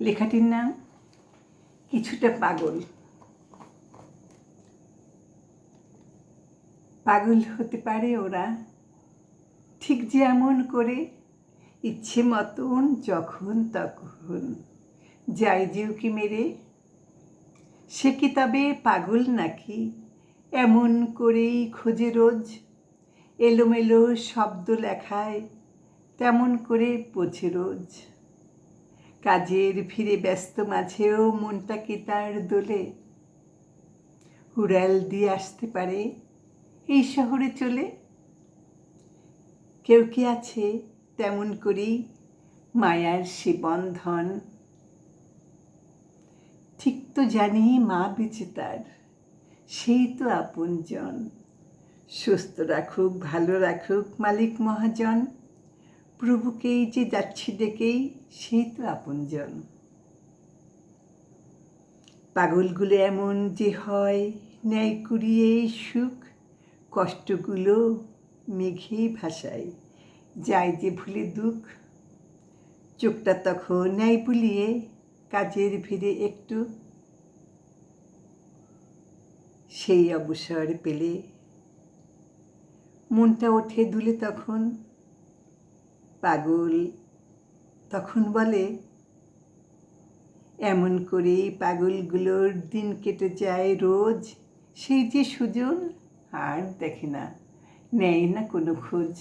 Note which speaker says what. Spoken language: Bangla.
Speaker 1: লেখাটির নাম কিছুটা পাগল। পাগল হতে পারে ওরা ঠিক যেমন করে ইচ্ছে মতন, যখন তখন। যাই জিউকে মেরে? সে কি তবে পাগল নাকি? এমন করেই খোঁজে রোজ। এলোমেলো শব্দ লেখায় তেমন করে পোছে রোজ। কাজের ফিরে ব্যস্ত মাঝেও মনটা কি তার দোলে? উড়াল দিয়ে আসতে পারে এই শহরে চলে? কেউ কি আছে তেমন করেই মায়ার সে বন্ধন? ঠিক তো জানি মা বেঁচে তার, সেই তো আপনজন। সুস্থ রাখুক, ভালো রাখুক মালিক মহাজন। প্রভুকেই যে যাচ্ছি ডেকেই সেই তো আপনজন পাগলগুলো এমন যে হয়, ন্যায় কুড়িয়ে সুখ, কষ্টগুলো মেঘেই ভাসায়, যায় যে ভুলে দুঃখ। চোখটা তখন ন্যায় বুলিয়ে কাজের ভিড়ে একটু। সেই অবসর পেলে মনটা ওঠে দুলে তখন পাগল। তখন বলে, এমন করেই পাগলগুলোর দিন কেটে যায় রোজ। সেই যে সুজন আর দেখে না, নেয় না কোনো খোঁজ।